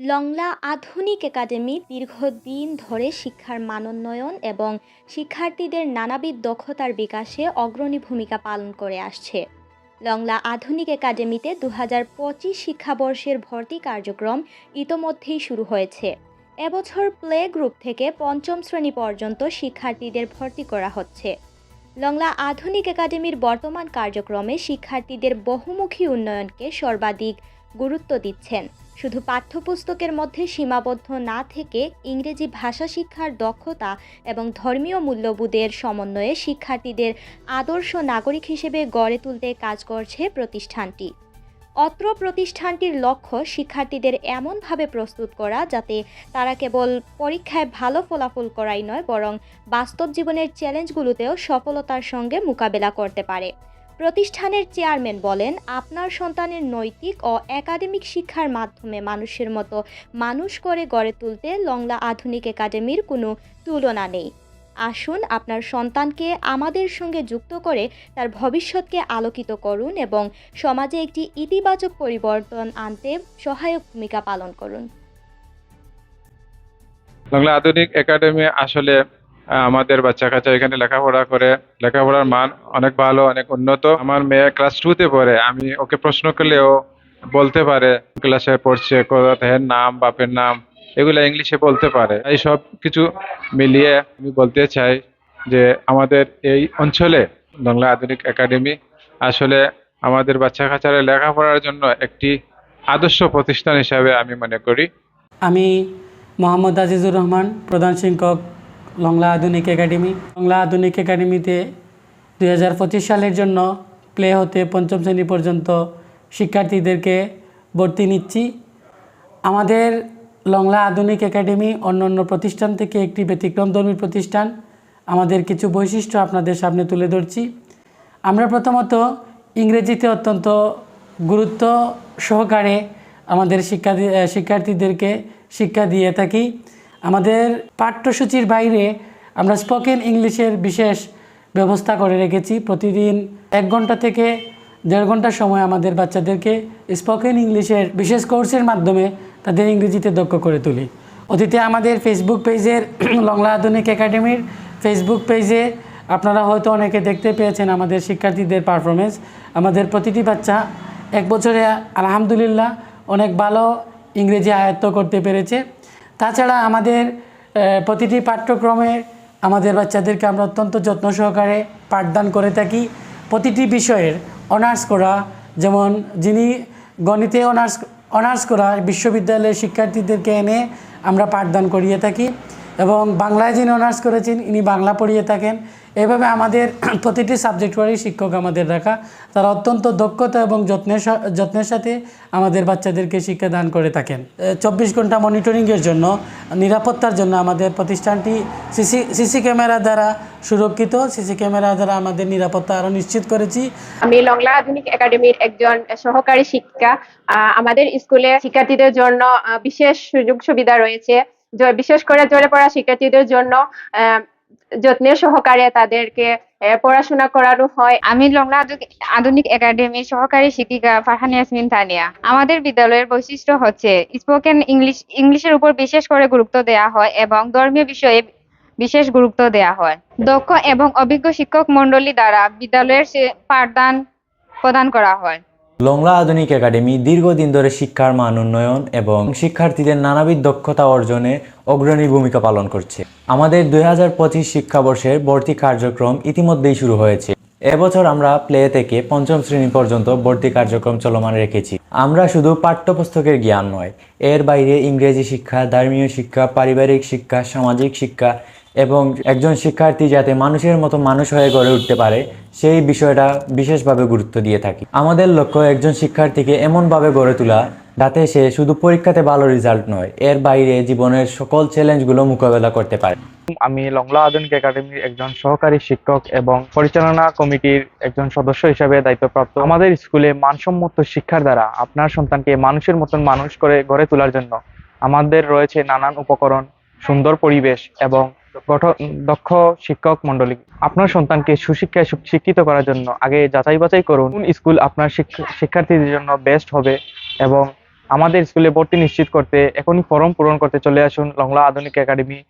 লংলা আধুনিক একাডেমি দীর্ঘদিন ধরে শিক্ষার মানোন্নয়ন এবং শিক্ষার্থীদের নানাবিধ দক্ষতার বিকাশে অগ্রণী ভূমিকা পালন করে আসছে। লংলা আধুনিক একাডেমিতে দু হাজার পঁচিশ শিক্ষাবর্ষের ভর্তি কার্যক্রম ইতোমধ্যেই শুরু হয়েছে। এবছর প্লে গ্রুপ থেকে পঞ্চম শ্রেণি পর্যন্ত শিক্ষার্থীদের ভর্তি করা হচ্ছে। লংলা আধুনিক একাডেমির বর্তমান কার্যক্রমে শিক্ষার্থীদের বহুমুখী উন্নয়নকে সর্বাধিক গুরুত্ব দিচ্ছেন। শুধু পাঠ্যপুস্তকের মধ্যে সীমাবদ্ধ না থেকে ইংরেজি ভাষা শিক্ষার দক্ষতা এবং ধর্মীয় মূল্যবোধের সমন্বয়ে শিক্ষার্থীদের আদর্শ নাগরিক হিসেবে গড়ে তুলতে কাজ করছে প্রতিষ্ঠানটি। অত্র প্রতিষ্ঠানটির লক্ষ্য শিক্ষার্থীদের এমনভাবে প্রস্তুত করা যাতে তারা কেবল পরীক্ষায় ভালো ফলাফল করাই নয়, বরং বাস্তব জীবনের চ্যালেঞ্জগুলোতেও সফলতার সঙ্গে মোকাবেলা করতে পারে। প্রতিষ্ঠানের চেয়ারম্যান বলেন, আপনার সন্তানের নৈতিক ও একাডেমিক শিক্ষার মাধ্যমে মানুষের মতো মানুষ করে গড়ে তুলতে লংলা আধুনিক একাডেমির কোনো তুলনা নেই। আসুন আপনার সন্তানকে আমাদের সঙ্গে যুক্ত করে তার ভবিষ্যৎকে আলোকিত করুন এবং সমাজে একটি ইতিবাচক পরিবর্তন আনতে সহায়ক ভূমিকা পালন করুন। বাংলা আধুনিক একাডেমি আসলে আমাদের বাচ্চা কাচ্চা এখানে লেখাপড়া করে। লেখাপড়ার মান অনেক ভালো, অনেক উন্নত। আমার মেয়ে ক্লাস টুতে পড়ে। আমি ওকে প্রশ্ন করলে ও বলতে পারে ক্লাসে পড়ছে, কোথায়, নাম, বাপের নাম, এগুলো ইংলিশে বলতে পারে। এই সব কিছু মিলিয়ে আমি বলতে চাই যে আমাদের এই অঞ্চলে বাংলা আধুনিক একাডেমি আসলে আমাদের বাচ্চা কাচ্চারা লেখাপড়ার জন্য একটি আদর্শ প্রতিষ্ঠান হিসাবে আমি মনে করি। আমি মোহাম্মদ আজিজুর রহমান, প্রধান শিক্ষক। লংলা আধুনিক একাডেমি। লংলা আধুনিক একাডেমিতে দুই হাজার পঁচিশ সালের জন্য প্লে হতে পঞ্চম শ্রেণি পর্যন্ত শিক্ষার্থীদেরকে ভর্তি নিচ্ছি। আমাদের লংলা আধুনিক একাডেমি অন্যান্য প্রতিষ্ঠান থেকে একটি ব্যতিক্রমধর্মী প্রতিষ্ঠান। আমাদের কিছু বৈশিষ্ট্য আপনাদের সামনে তুলে ধরছি। আমরা প্রথমত ইংরেজিতে অত্যন্ত গুরুত্ব সহকারে আমাদের শিক্ষা শিক্ষার্থীদেরকে শিক্ষা দিয়ে থাকি। আমাদের পাঠ্যসূচির বাইরে আমরা স্পোকেন ইংলিশের বিশেষ ব্যবস্থা করে রেখেছি। প্রতিদিন এক ঘণ্টা থেকে দেড় ঘণ্টা সময় আমাদের বাচ্চাদেরকে স্পোকেন ইংলিশের বিশেষ কোর্সের মাধ্যমে তাদের ইংরেজিতে দক্ষ করে তুলি। অতীতে আমাদের ফেসবুক পেজের লংলা আধুনিক একাডেমির ফেসবুক পেজে আপনারা হয়তো অনেকে দেখতে পেয়েছেন আমাদের শিক্ষার্থীদের পারফরমেন্স আমাদের প্রতিটি বাচ্চা এক বছরে আলহামদুলিল্লাহ অনেক ভালো ইংরেজি আয়ত্ত করতে পেরেছে। তাছাড়া আমাদের প্রতিটি পাঠ্যক্রমে আমাদের বাচ্চাদেরকে আমরা অত্যন্ত যত্ন সহকারে পাঠদান করে থাকি। প্রতিটি বিষয়ের অনার্স করা, যেমন যিনি গণিতে অনার্স অনার্স করা বিশ্ববিদ্যালয়ের শিক্ষার্থীদেরকে এনে আমরা পাঠদান করিয়ে থাকি এবং বাংলায় যিনি অনার্স করেছেন, ইনি বাংলা পড়িয়ে থাকেন। এভাবে আমাদের প্রতিটি সাবজেক্ট ওয়ারি শিক্ষক আমাদের রাখা তারা অত্যন্ত দক্ষতা এবং যত্নের যত্নের সাথে আমাদের বাচ্চাদেরকে শিক্ষা দান করে থাকেন। চব্বিশ ঘণ্টা মনিটরিংয়ের জন্য নিরাপত্তার জন্য আমাদের প্রতিষ্ঠানটি সিসি সিসি ক্যামেরা দ্বারা সুরক্ষিত। সিসি ক্যামেরা দ্বারা আমাদের নিরাপত্তা আরও নিশ্চিত করেছি। আমি লংলা আধুনিক একাডেমির একজন সহকারী শিক্ষিকা। আহ, আমাদের স্কুলে শিক্ষার্থীদের জন্য বিশেষ সুযোগ সুবিধা রয়েছে। বিশেষ করে জ্বরে পড়া শিক্ষার্থীদের জন্য যত্নের সহকারে তাদেরকে পড়াশোনা করানো হয়। আমি লংলা আধুনিক একাডেমির সহকারী শিক্ষিকা ফারহান ইয়াসমিন তানিয়া। আমাদের বিদ্যালয়ের বৈশিষ্ট্য হচ্ছে স্পোকেন ইংলিশ ইংলিশের উপর বিশেষ করে গুরুত্ব দেওয়া হয় এবং ধর্মীয় বিষয়ে বিশেষ গুরুত্ব দেওয়া হয়। দক্ষ এবং অভিজ্ঞ শিক্ষক মণ্ডলী দ্বারা বিদ্যালয়ের পাঠদান প্রদান করা হয়। লংলা আধুনিক একাডেমি দীর্ঘদিন ধরে শিক্ষার মান উন্নয়ন এবং শিক্ষার্থীদের নানাবিধ দক্ষতা অর্জনে অগ্রণী ভূমিকা পালন করছে। আমাদের দুই হাজার পঁচিশ শিক্ষাবর্ষের ভর্তি কার্যক্রম ইতিমধ্যেই শুরু হয়েছে। এবছর আমরা প্লে থেকে পঞ্চম শ্রেণি পর্যন্ত ভর্তি কার্যক্রম চলমান রেখেছি। আমরা শুধু পাঠ্যপুস্তকের জ্ঞান নয়, এর বাইরে ইংরেজি শিক্ষা, ধর্মীয় শিক্ষা, পারিবারিক শিক্ষা, সামাজিক শিক্ষা এবং একজন শিক্ষার্থী যাতে মানুষের মতো মানুষ হয়ে গড়ে উঠতে পারে, সেই বিষয়টা বিশেষভাবে গুরুত্ব দিয়ে থাকি। আমাদের লক্ষ্য একজন শিক্ষার্থীকে এমনভাবে গড়ে তোলা যাতে সে শুধু পরীক্ষাতে ভালো রেজাল্ট নয়, এর বাইরে জীবনের সকল চ্যালেঞ্জগুলো মোকাবেলা করতে পারে। আমি লংলা আধুনিক একাডেমির একজন সহকারী শিক্ষক এবং পরিচালনা কমিটির একজন সদস্য হিসেবে দায়িত্বপ্রাপ্ত। আমাদের স্কুলে মানসম্মত শিক্ষার দ্বারা আপনার সন্তানকে মানুষের মতন মানুষ করে গড়ে তোলার জন্য আমাদের রয়েছে নানান উপকরণ, সুন্দর পরিবেশ এবং দক্ষ শিক্ষক মন্ডলী আপনার সন্তানকে সুশিক্ষায় শিক্ষিত করার জন্য আগে যাচাই বাছাই করুন কোন স্কুল আপনার শিক্ষা- শিক্ষার্থীদের জন্য বেস্ট হবে এবং আমাদের স্কুলে ভর্তি নিশ্চিত করতে এখনই ফর্ম পূরণ করতে চলে আসুন লংলা আধুনিক একাডেমি।